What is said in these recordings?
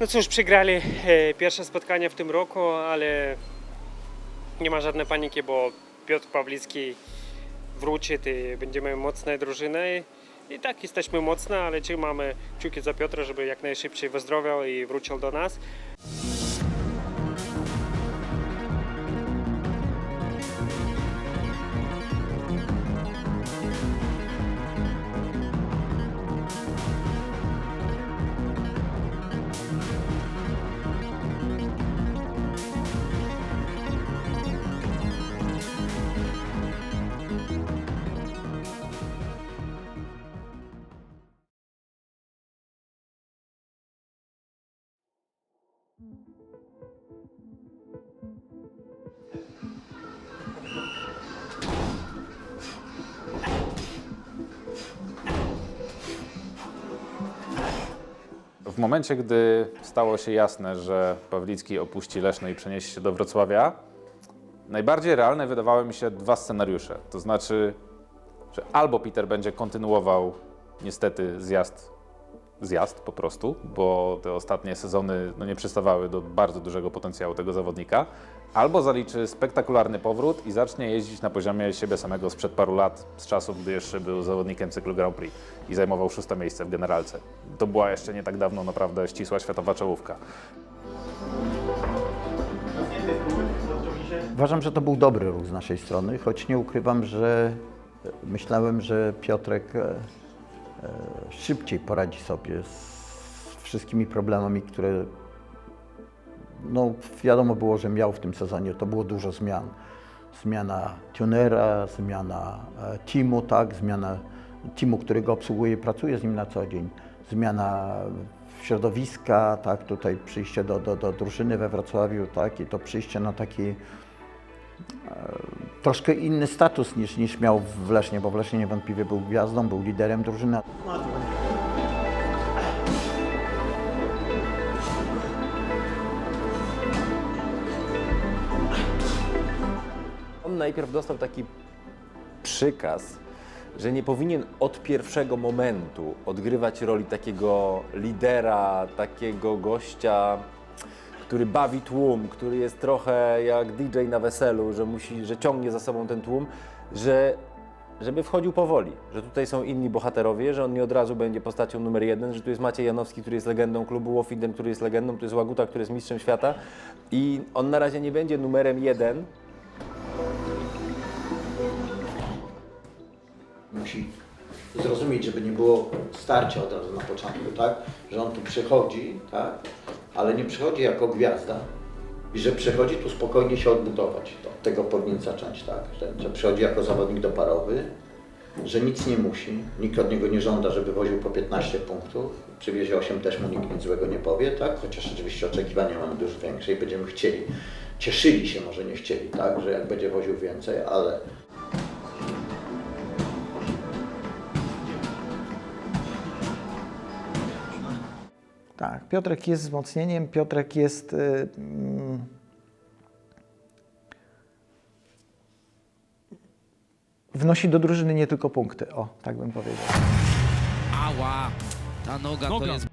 No cóż, przegrali e, pierwsze spotkanie w tym roku, ale nie ma żadnej paniki, bo Piotr Pawlicki wróci i będziemy mocnej drużyny. I tak jesteśmy mocne, ale trzymamy kciuki za Piotra, żeby jak najszybciej wyzdrowiał i wrócił do nas. W momencie, gdy stało się jasne, że Pawlicki opuści Leszno i przeniesie się do Wrocławia, najbardziej realne wydawały mi się dwa scenariusze. To znaczy, że albo Peter będzie kontynuował niestety zjazd, zjazd po prostu, bo te ostatnie sezony no, nie przystawały do bardzo dużego potencjału tego zawodnika, albo zaliczy spektakularny powrót i zacznie jeździć na poziomie siebie samego sprzed paru lat, z czasów, gdy jeszcze był zawodnikiem cyklu Grand Prix i zajmował szóste miejsce w generalce. To była jeszcze nie tak dawno naprawdę ścisła światowa czołówka. Uważam, że to był dobry ruch z naszej strony, choć nie ukrywam, że myślałem, że Piotrek e, szybciej poradzi sobie z wszystkimi problemami, które no, wiadomo było, że miał w tym sezonie. To było dużo zmian. Zmiana tunera, zmiana e, teamu, tak, zmiana teamu, który go obsługuje pracuje z nim na co dzień, zmiana środowiska, tak, tutaj przyjście do, do, do drużyny we Wrocławiu, tak, i to przyjście na taki troszkę inny status niż, niż miał w Lesznie, bo w Lesznie niewątpliwie był gwiazdą, był liderem drużyny. On najpierw dostał taki przykaz, że nie powinien od pierwszego momentu odgrywać roli takiego lidera, takiego gościa, który bawi tłum, który jest trochę jak DJ na weselu, że musi, że ciągnie za sobą ten tłum, że żeby wchodził powoli, że tutaj są inni bohaterowie, że on nie od razu będzie postacią numer jeden, że tu jest Maciej Janowski, który jest legendą klubu, Łofiden, który jest legendą, tu jest Łaguta, który jest mistrzem świata i on na razie nie będzie numerem jeden, Musi zrozumieć, żeby nie było starcia od razu na początku, tak? Że on tu przychodzi, tak? Ale nie przychodzi jako gwiazda i że przychodzi tu spokojnie się odbudować. Od tego powinien zacząć, tak? Że, że przychodzi jako zawodnik doparowy, że nic nie musi, nikt od niego nie żąda, żeby woził po 15 punktów, przywiezie 8 też mu nikt nic złego nie powie, tak? Chociaż oczywiście oczekiwania mamy dużo większe i będziemy chcieli, cieszyli się, może nie chcieli, tak? Że jak będzie woził więcej, ale Tak, Piotrek jest wzmocnieniem, Piotrek jest. y, mm, wnosi do drużyny nie tylko punkty. O, tak bym powiedział. Ała! Ta noga, to jest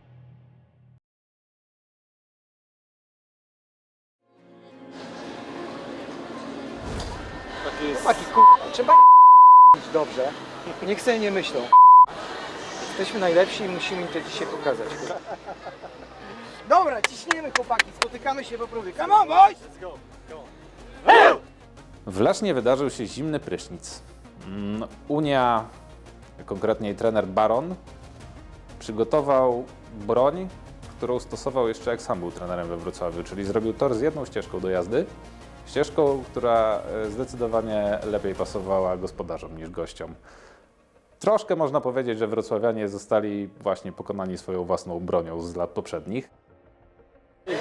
Chłopaki, ku... trzeba dobrze. Niech sobie nie myślą. Jesteśmy najlepsi i musimy im to dzisiaj pokazać. Dobra, ciśniemy chłopaki, spotykamy się po próbie. Come on boys! W Lesznie wydarzył się zimny prysznic. Mm, Unia, konkretnie trener Baron, przygotował broń, którą stosował jeszcze jak sam był trenerem we Wrocławiu, czyli zrobił tor z jedną ścieżką do jazdy, ścieżką, która e, zdecydowanie lepiej pasowała gospodarzom niż gościom. Troszkę można powiedzieć, że wrocławianie zostali właśnie pokonani swoją własną bronią z lat poprzednich.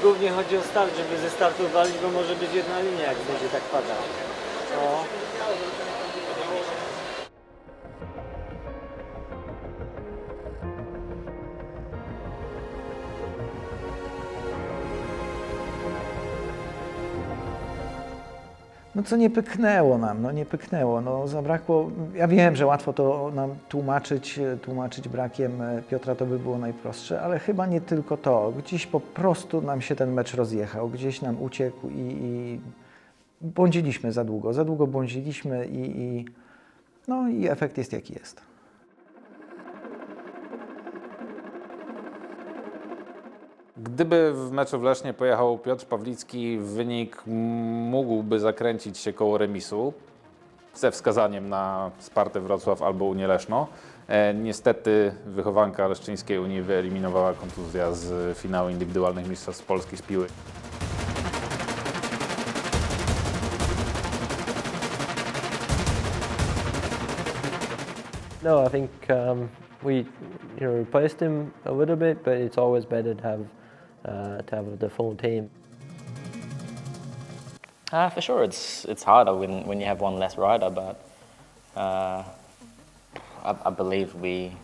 Głównie chodzi o start, żeby ze startu walić, bo może być jedna linia, jak będzie tak padać. No. No co nie pyknęło nam, no nie pyknęło, no zabrakło, ja wiem, że łatwo to nam tłumaczyć, e, tłumaczyć brakiem e, Piotra, to by było najprostsze, ale chyba nie tylko to, gdzieś po prostu nam się ten mecz rozjechał, gdzieś nam uciekł i, i błądziliśmy za długo, za długo błądziliśmy i, i no i efekt jest jaki jest. Gdyby w meczu w Lesznie pojechał Piotr Pawlicki, wynik mógłby zakręcić się koło remisu ze wskazaniem na Spartę Wrocław albo Unię Leszno. E, niestety wychowanka Leszczyńskiej Unii wyeliminowała kontuzja z finału indywidualnych mistrzostw Polski z piły. No, I think um, we you know replaced him a little bit, but it's always better to have to have the full team. Uh, for sure, it's it's harder when, when you have one less rider, but uh, I, I believe we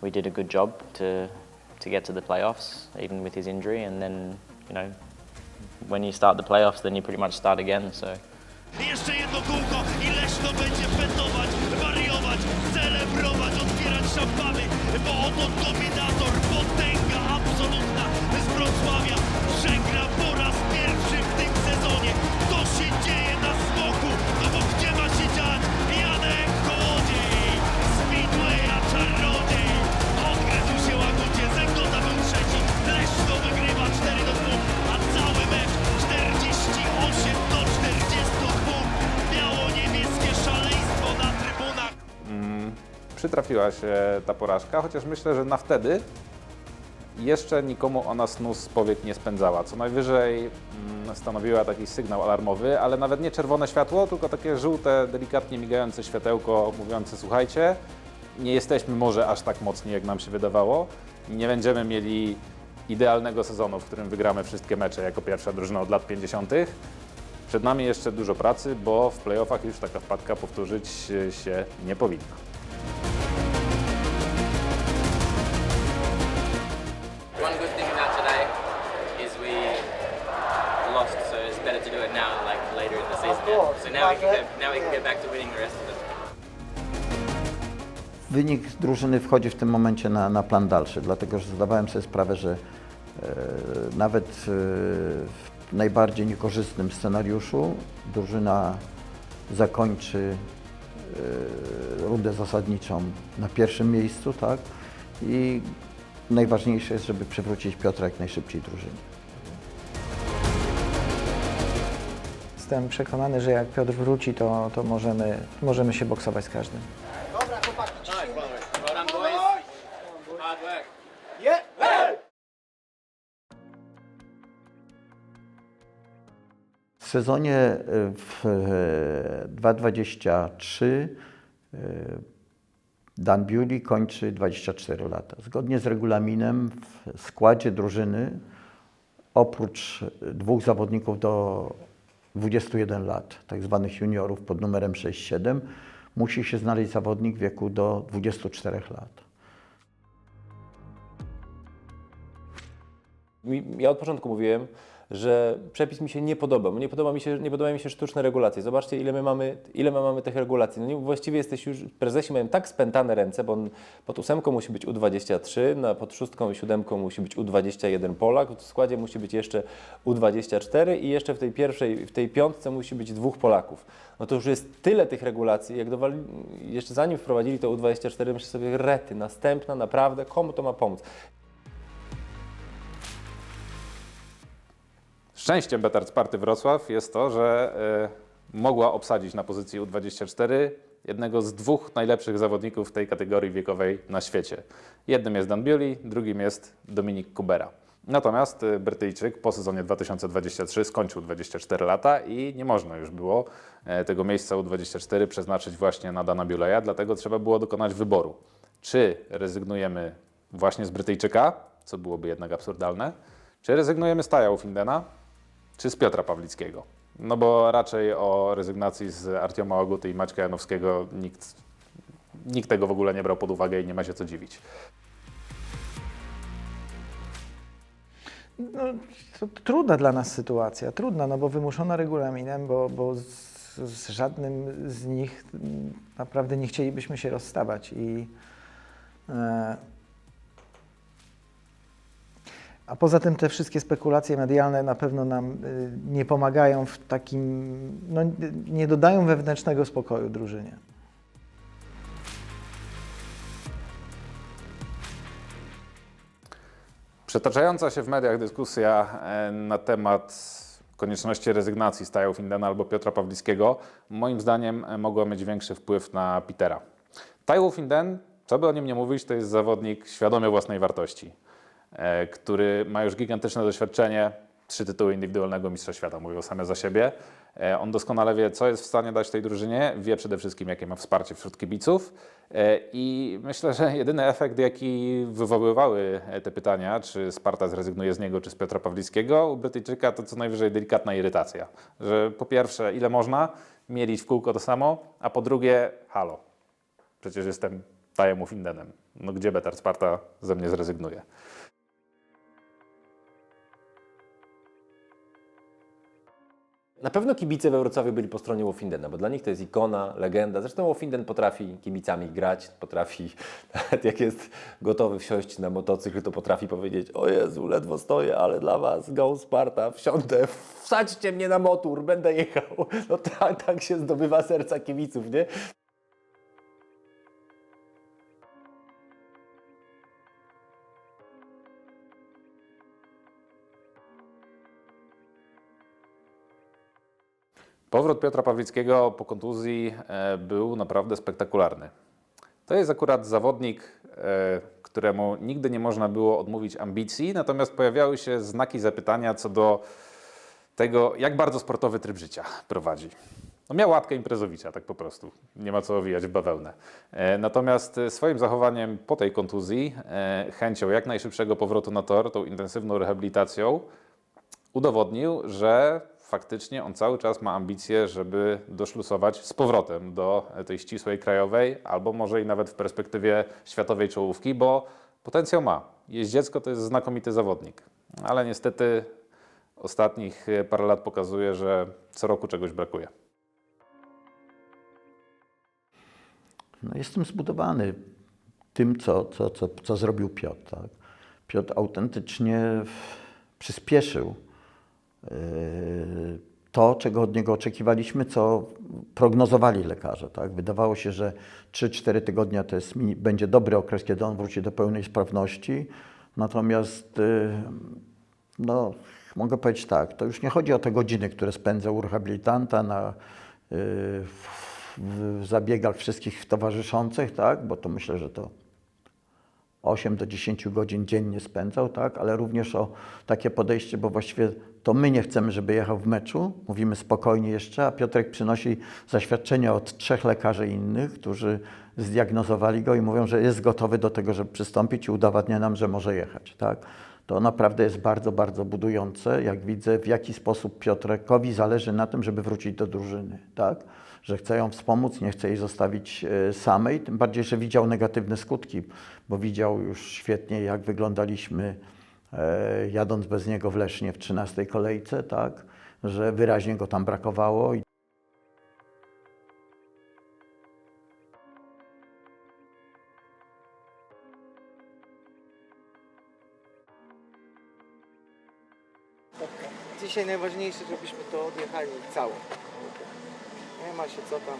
we did a good job to to get to the playoffs, even with his injury. And then you know, when you start the playoffs, then you pretty much start again. So Przytrafiła się ta porażka, chociaż myślę, że na wtedy jeszcze nikomu ona snu z powiek nie spędzała. Co najwyżej mm, stanowiła taki sygnał alarmowy, ale nawet nie czerwone światło, tylko takie żółte, delikatnie migające światełko mówiące słuchajcie, nie jesteśmy może aż tak mocni, jak nam się wydawało. Nie będziemy mieli idealnego sezonu, w którym wygramy wszystkie mecze jako pierwsza drużyna od lat 50. Przed nami jeszcze dużo pracy, bo w playoffach już taka wpadka powtórzyć się nie powinna. Wynik drużyny wchodzi w tym momencie na, na plan dalszy, dlatego że zdawałem sobie sprawę, że e, nawet e, w najbardziej niekorzystnym scenariuszu drużyna zakończy e, rundę zasadniczą na pierwszym miejscu, tak? I najważniejsze jest, żeby przywrócić Piotra jak najszybciej drużynie. Jestem przekonany, że jak Piotr wróci, to, to możemy, możemy się boksować z każdym. Dobra, chłopaki, ciśnijmy. Work. W sezonie e, w e, 2023 e, Dan Bewley kończy 24 lata. Zgodnie z regulaminem w składzie drużyny oprócz dwóch zawodników do 21 lat, tak zwanych juniorów pod numerem 6-7, musi się znaleźć zawodnik w wieku do 24 lat. Ja od początku mówiłem, że przepis mi się nie podoba. Nie podoba mi się, nie podobają mi się sztuczne regulacje. Zobaczcie, ile my mamy, ile my mamy tych regulacji. No nie, właściwie jesteś już, prezesi mają tak spętane ręce, bo on pod ósemką musi być U23, na, pod szóstką i siódemką musi być U21 Polak, w składzie musi być jeszcze U24 i jeszcze w tej pierwszej, w tej piątce musi być dwóch Polaków. No to już jest tyle tych regulacji, jak dowali, jeszcze zanim wprowadzili to U24, myślę sobie, rety, następna, naprawdę, komu to ma pomóc? Szczęściem Betard Sparty Wrocław jest to, że y, mogła obsadzić na pozycji U24 jednego z dwóch najlepszych zawodników tej kategorii wiekowej na świecie. Jednym jest Dan Bewley, drugim jest Dominik Kubera. Natomiast y, Brytyjczyk po sezonie 2023 skończył 24 lata i nie można już było e, tego miejsca U24 przeznaczyć właśnie na Dana Bewleya, dlatego trzeba było dokonać wyboru. Czy rezygnujemy właśnie z Brytyjczyka, co byłoby jednak absurdalne, czy rezygnujemy z Taja Findena, czy z Piotra Pawlickiego? No bo raczej o rezygnacji z Artioma Oguty i Maćka Janowskiego nikt, nikt tego w ogóle nie brał pod uwagę i nie ma się co dziwić. No, to trudna dla nas sytuacja, trudna, no bo wymuszona regulaminem, bo, bo z, z żadnym z nich naprawdę nie chcielibyśmy się rozstawać i e, a poza tym te wszystkie spekulacje medialne na pewno nam y, nie pomagają w takim, no nie dodają wewnętrznego spokoju drużynie. Przetaczająca się w mediach dyskusja e, na temat konieczności rezygnacji z Tajo Findena albo Piotra Pawlickiego moim zdaniem e, mogła mieć większy wpływ na Petera. Tajo Finden, co by o nim nie mówić, to jest zawodnik świadomy własnej wartości, który ma już gigantyczne doświadczenie, trzy tytuły indywidualnego mistrza świata, mówią same za siebie. E, On doskonale wie, co jest w stanie dać tej drużynie, wie przede wszystkim, jakie ma wsparcie wśród kibiców E, i myślę, że jedyny efekt, jaki wywoływały e, te pytania, czy Sparta zrezygnuje z niego, czy z Piotra Pawlickiego, u Brytyjczyka to co najwyżej delikatna irytacja. Że po pierwsze, ile można mielić w kółko to samo, a po drugie, halo, przecież jestem Tajem Findenem. No gdzie Betar Sparta ze mnie zrezygnuje? Na pewno kibice we Wrocławiu byli po stronie Wofindena, bo dla nich to jest ikona, legenda. Zresztą Wofinden potrafi kibicami grać, potrafi, nawet jak jest gotowy wsiąść na motocykl, to potrafi powiedzieć o Jezu, ledwo stoję, ale dla Was, go Sparta, wsiądę, wsadźcie mnie na motor, będę jechał. No tak, tak się zdobywa serca kibiców, nie? Powrót Piotra Pawlickiego po kontuzji e, był naprawdę spektakularny. To jest akurat zawodnik, e, któremu nigdy nie można było odmówić ambicji, natomiast pojawiały się znaki zapytania co do tego, jak bardzo sportowy tryb życia prowadzi. No miał łatkę imprezowicza, tak po prostu. Nie ma co owijać w bawełnę. E, Natomiast swoim zachowaniem po tej kontuzji, chęcią jak najszybszego powrotu na tor, tą intensywną rehabilitacją, udowodnił, że faktycznie on cały czas ma ambicje, żeby doszlusować z powrotem do tej ścisłej krajowej, albo może i nawet w perspektywie światowej czołówki, bo potencjał ma. Jeździecko to jest znakomity zawodnik, ale niestety ostatnich e, parę lat pokazuje, że co roku czegoś brakuje. No, jestem zbudowany tym, co, co, co, co zrobił Piotr. Tak? Piotr autentycznie przyspieszył to, czego od niego oczekiwaliśmy, co prognozowali lekarze. Tak? Wydawało się, że 3-4 tygodnia to jest, będzie dobry okres, kiedy on wróci do pełnej sprawności. Natomiast yy, no, mogę powiedzieć tak, to już nie chodzi o te godziny, które spędzał u rehabilitanta na, yy, w, w zabiegach wszystkich towarzyszących, tak, bo to myślę, że to 8 do 10 godzin dziennie spędzał, tak, ale również o takie podejście, bo właściwie to my nie chcemy, żeby jechał w meczu, mówimy spokojnie jeszcze, a Piotrek przynosi zaświadczenia od trzech lekarzy innych, którzy zdiagnozowali go i mówią, że jest gotowy do tego, żeby przystąpić i udowadnia nam, że może jechać, tak. To naprawdę jest bardzo, bardzo budujące, jak widzę, w jaki sposób Piotrkowi zależy na tym, żeby wrócić do drużyny, tak? Że chce ją wspomóc, nie chce jej zostawić e, samej, tym bardziej, że widział negatywne skutki, bo widział już świetnie, jak wyglądaliśmy e, jadąc bez niego w Lesznie w 13 kolejce, tak? Że wyraźnie go tam brakowało. Dzisiaj najważniejsze, żebyśmy to odjechali całe. Nie ma się co tam.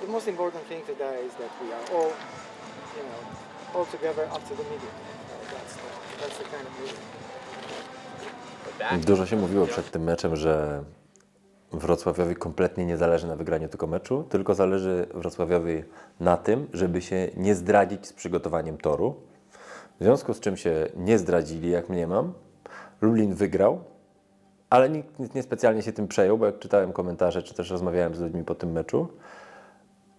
The most important thing today is that we are all, you know, all together the That's the, that's the kind of. Dużo się mówiło przed tym meczem, że Wrocławiowi kompletnie nie zależy na wygraniu tego meczu, tylko zależy Wrocławiowi na tym, żeby się nie zdradzić z przygotowaniem toru. W związku z czym się nie zdradzili, jak mniemam. Lublin wygrał, ale nikt niespecjalnie się tym przejął, bo jak czytałem komentarze, czy też rozmawiałem z ludźmi po tym meczu,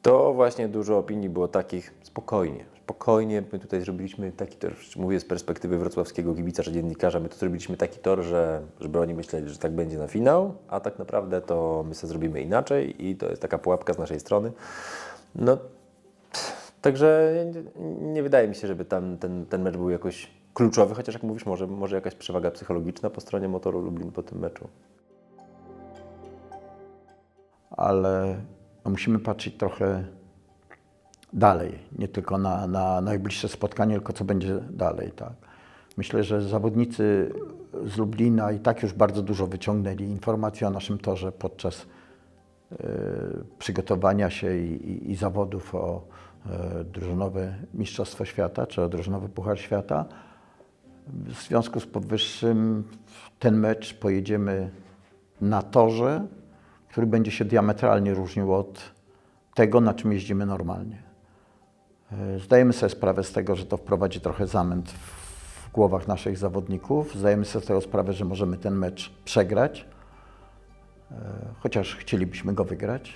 to właśnie dużo opinii było takich spokojnie, spokojnie, my tutaj zrobiliśmy taki tor, mówię z perspektywy wrocławskiego kibica czy dziennikarza, my tu zrobiliśmy taki tor, że, żeby oni myśleli, że tak będzie na finał, a tak naprawdę to my sobie zrobimy inaczej i to jest taka pułapka z naszej strony. No, pff, także nie, nie wydaje mi się, żeby tam ten, ten mecz był jakoś kluczowy, chociaż jak mówisz, może, może jakaś przewaga psychologiczna po stronie Motoru Lublin po tym meczu. ale no, musimy patrzeć trochę dalej, nie tylko na, na najbliższe spotkanie, tylko co będzie dalej. Tak? Myślę, że zawodnicy z Lublina i tak już bardzo dużo wyciągnęli informacji o naszym torze podczas e, przygotowania się i, i, i zawodów o e, drużynowe Mistrzostwo Świata czy o drużynowy Puchar Świata. W związku z powyższym ten mecz pojedziemy na torze, który będzie się diametralnie różnił od tego, na czym jeździmy normalnie. E, Zdajemy sobie sprawę z tego, że to wprowadzi trochę zamęt w głowach naszych zawodników. Zdajemy sobie z tego sprawę, że możemy ten mecz przegrać, e, chociaż chcielibyśmy go wygrać.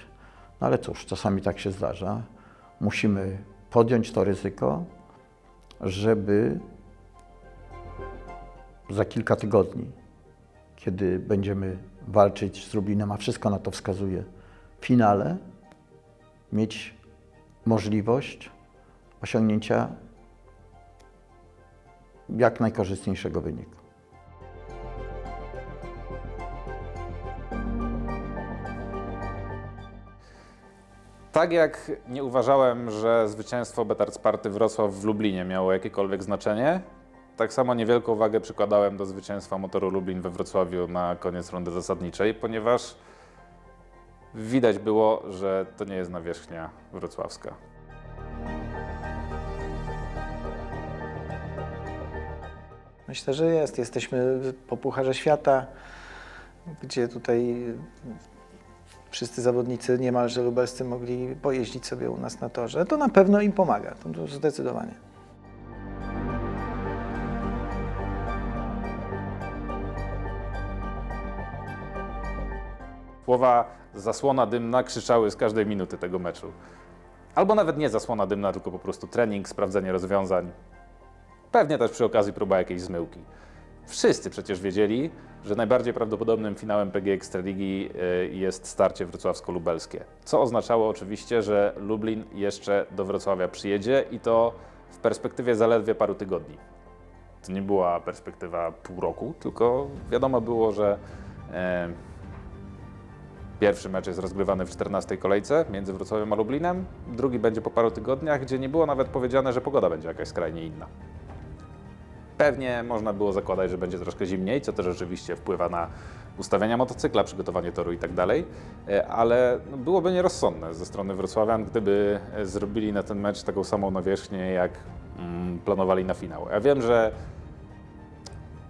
No ale cóż, czasami tak się zdarza. Musimy podjąć to ryzyko, żeby za kilka tygodni, kiedy będziemy walczyć z Lublinem, a wszystko na to wskazuje, w finale mieć możliwość osiągnięcia jak najkorzystniejszego wyniku. Tak jak nie uważałem, że zwycięstwo Betard Sparty Wrocław w Lublinie miało jakiekolwiek znaczenie, tak samo niewielką wagę przykładałem do zwycięstwa Motoru Lublin we Wrocławiu na koniec rundy zasadniczej, ponieważ widać było, że to nie jest nawierzchnia wrocławska. Myślę, że jest. Jesteśmy po Pucharze Świata, gdzie tutaj wszyscy zawodnicy niemalże lubelscy mogli pojeździć sobie u nas na torze. To na pewno im pomaga, to zdecydowanie. Słowa zasłona dymna krzyczały z każdej minuty tego meczu. Albo nawet nie zasłona dymna, tylko po prostu trening, sprawdzenie rozwiązań. Pewnie też przy okazji próba jakiejś zmyłki. Wszyscy przecież wiedzieli, że najbardziej prawdopodobnym finałem PG Ekstraligi y, jest starcie wrocławsko-lubelskie. Co oznaczało oczywiście, że Lublin jeszcze do Wrocławia przyjedzie i to w perspektywie zaledwie paru tygodni. To nie była perspektywa pół roku, tylko wiadomo było, że e, Pierwszy mecz jest rozgrywany w 14 kolejce między Wrocławiem a Lublinem. Drugi będzie po paru tygodniach, gdzie nie było nawet powiedziane, że pogoda będzie jakaś skrajnie inna. Pewnie można było zakładać, że będzie troszkę zimniej, co też oczywiście wpływa na ustawienia motocykla, przygotowanie toru i tak dalej, E, ale no, byłoby nierozsądne ze strony Wrocławian, gdyby zrobili na ten mecz taką samą nawierzchnię, jak mm, planowali na finał. Ja wiem, że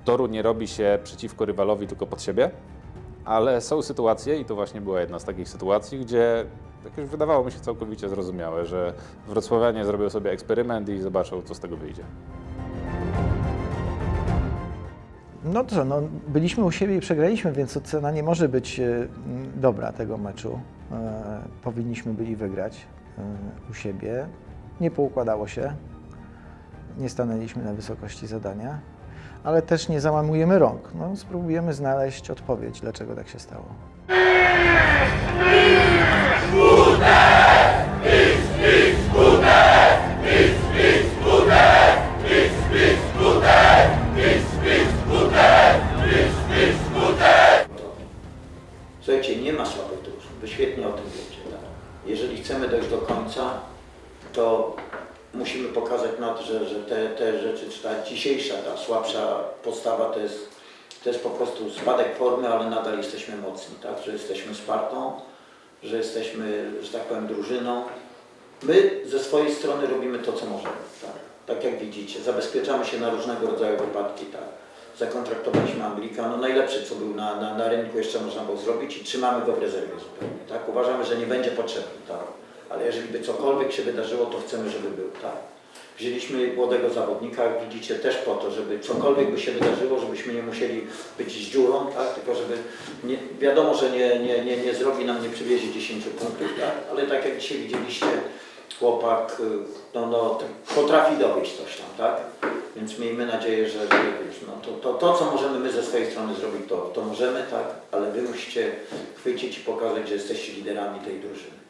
toru nie robi się przeciwko rywalowi, tylko pod siebie, ale są sytuacje, i to właśnie była jedna z takich sytuacji, gdzie tak już wydawało mi się całkowicie zrozumiałe, że wrocławianie zrobią sobie eksperyment i zobaczą, co z tego wyjdzie. No to no, byliśmy u siebie i przegraliśmy, więc ocena nie może być e, dobra tego meczu. E, powinniśmy byli wygrać e, u siebie. Nie poukładało się. Nie stanęliśmy na wysokości zadania, ale też nie załamujemy rąk. No, spróbujemy znaleźć odpowiedź, dlaczego tak się stało. Słuchajcie, nie ma słabych drużyn, wy świetnie o tym wiecie. Tak? Jeżeli chcemy dojść do końca, to musimy pokazać na to, że, że te, te rzeczy, czy ta dzisiejsza, ta słabsza postawa to jest, to jest po prostu spadek formy, ale nadal jesteśmy mocni, tak? że jesteśmy Spartą, że jesteśmy, że tak powiem, drużyną. My ze swojej strony robimy to, co możemy. Tak, tak jak widzicie, zabezpieczamy się na różnego rodzaju wypadki. Tak. Zakontraktowaliśmy Anglika, no najlepszy, co był na, na, na rynku, jeszcze można było zrobić i trzymamy go w rezerwie zupełnie. Tak. Uważamy, że nie będzie potrzebny. Tak. Ale jeżeli by cokolwiek się wydarzyło, to chcemy, żeby był. Tak. Wzięliśmy młodego zawodnika, jak widzicie, też po to, żeby cokolwiek by się wydarzyło, żebyśmy nie musieli być z dziurą, tak? tylko żeby, nie, wiadomo, że nie, nie, nie, nie zrobi nam, nie przywiezie 10 punktów, tak? ale tak jak dzisiaj widzieliście, chłopak y, no, no, potrafi dowieść coś tam, tak? Więc miejmy nadzieję, że, no, to, to, to, co możemy my ze swojej strony zrobić, to, to możemy, tak? Ale wy musicie chwycić i pokazać, że jesteście liderami tej drużyny.